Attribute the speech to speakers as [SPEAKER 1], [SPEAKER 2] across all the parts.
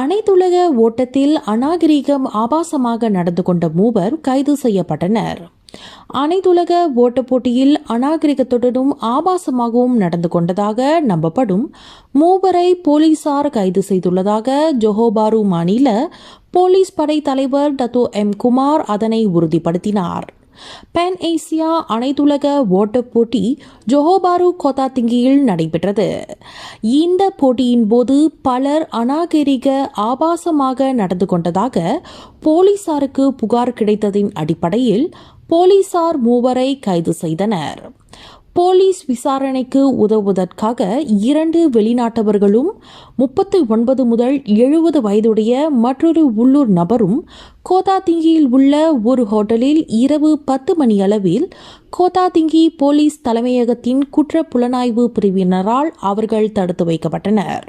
[SPEAKER 1] அனைத்துலக ஓட்டத்தில் அநாகரீகம் ஆபாசமாக நடந்து கொண்ட மூவர் கைது செய்யப்பட்டனர். அனைத்துலக ஓட்டப் போட்டியில் அநாகரிகத்துடனும் ஆபாசமாகவும் நடந்து கொண்டதாக நம்பப்படும் மூவரை போலீசார் கைது செய்துள்ளதாக ஜொஹோபாரு மாநில போலீஸ் படை தலைவர் டத்தோ எம் குமார் அதனை உறுதிப்படுத்தினார். பென் ஏசியா அனைத்துலக ஓட்டப் போட்டி ஜொஹோபாரு கோதாத்திங்கியில் நடைபெற்றது. இந்த போட்டியின் போது பலர் அநாகரிக ஆபாசமாக நடந்து கொண்டதாக போலீசாருக்கு புகார் கிடைத்ததின் அடிப்படையில் போலீசார் மூவரை கைது செய்தனர். போலீஸ் விசாரணைக்கு உதவுவதற்காக இரண்டு வெளிநாட்டவர்களும் முப்பத்தி ஒன்பது முதல் எழுபது வயதுடைய மற்றொரு உள்ளூர் நபரும் கோதாதிங்கியில் உள்ள ஒரு ஹோட்டலில் இரவு பத்து மணியளவில் கோதாதிங்கி போலீஸ் தலைமையகத்தின் குற்ற புலனாய்வு பிரிவினரால் அவர்கள் தடுத்து வைக்கப்பட்டனர்.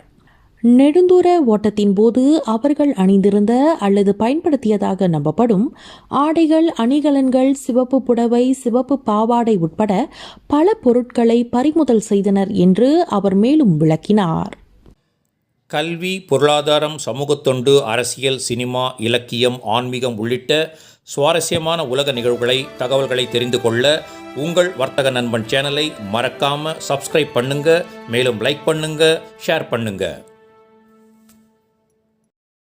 [SPEAKER 1] நெடுந்தூர ஓட்டத்தின் போது அவர்கள் அணிந்திருந்த அல்லது பயன்படுத்தியதாக நம்பப்படும் ஆடைகள் அணிகலன்கள் சிவப்பு புடவை சிவப்பு பாவாடை உட்பட பல பொருட்களை பறிமுதல் செய்தனர் என்று அவர் மேலும் விளக்கினார்.
[SPEAKER 2] கல்வி பொருளாதாரம் சமூகத்தொண்டு அரசியல் சினிமா இலக்கியம் ஆன்மீகம் உள்ளிட்ட சுவாரஸ்யமான உலக நிகழ்வுகளை தகவல்களை தெரிந்து கொள்ள உங்கள் வர்த்தக நண்பன் சேனலை மறக்காமல் சப்ஸ்கிரைப் பண்ணுங்கள் மேலும் லைக் பண்ணுங்கள் ஷேர் பண்ணுங்கள்